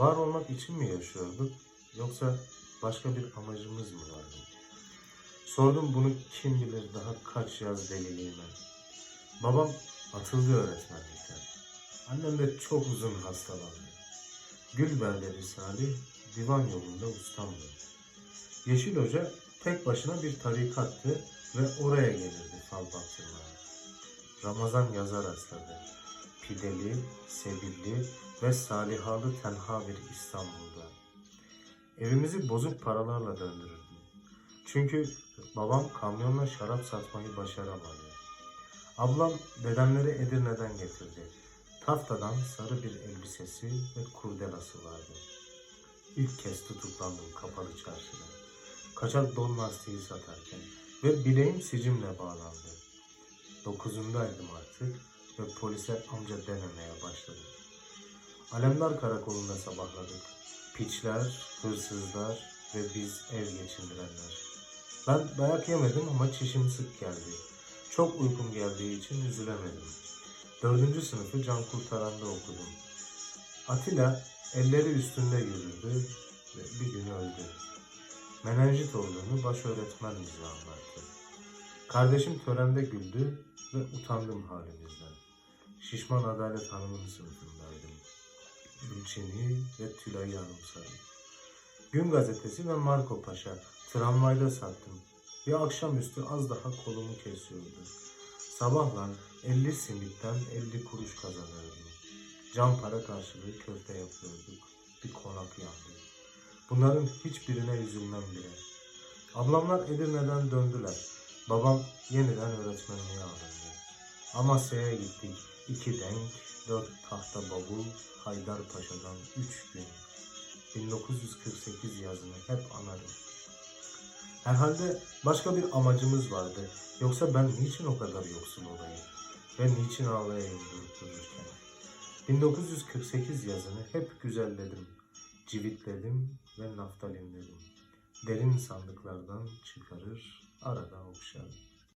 Var olmak için mi yaşıyorduk yoksa başka bir amacımız mı vardı? Sordum bunu kim bilir daha kaç yaz deliliğime. Babam atıldı öğretmenlikten. Annem de çok uzun hastalandı. Gülber'de Salih divan yolunda ustamdı. Yeşil Hoca tek başına bir tarikattı ve oraya gelirdi fal baktırmaya. Ramazan yazar rastladı. Pideli, sebilli ve salihalı tenha bir İstanbul'da. Evimizi bozuk paralarla döndürürdüm. Çünkü babam kamyonla şarap satmayı başaramadı. Ablam dedemleri Edirne'den getirdi. Taftadan sarı bir elbisesi ve kurdelası vardı. İlk kez tutuklandım kapalı çarşıda. Kaçak don lastiği satarken ve bileğim sicimle bağlandı. Dokuzundaydım artık ve polise amca dememeye başladım. Alemdar karakolunda sabahladık. Piçler, hırsızlar ve biz ev geçindirenler. Ben dayak yemedim ama çişim sık geldi. Çok uykum geldiği için üzülemedim. Dördüncü sınıfı can kurtaranda okudum. Atilla elleri üstünde yürüdü ve bir gün öldü. Menenjit olduğunu baş öğretmen bize anlattı. Kardeşim törende güldü ve utandım halimizden. Şişman Adalet Hanım'ın sınıfındaydım. Gülçin'i ve Tülay'ı anımsadım. Gün gazetesi ve Marco Paşa tramvayda sattım. Bir akşamüstü az daha kolumu kesiyordu. Sabahlan 50 simitten 50 kuruş kazanıyordum. Cam para karşılığı köfte yapıyorduk. Bir konak yandı. Bunların hiçbirine üzülmem bile. Ablamlar Edirne'den döndüler. Babam yeniden öğretmenliğe alındı. Amasya'ya gittik. İki denk, dört tahta bavul, Haydarpaşa'dan üç gün. 1948 yazını hep anarım. Herhalde başka bir amacımız vardı. Yoksa ben niçin o kadar yoksul olayım? Ve niçin ağlayayım durup dururken? 1948 yazını hep güzelledim. Civitledim ve naftalinledim. Derin sandıklardan çıkarır, और अधोक्षर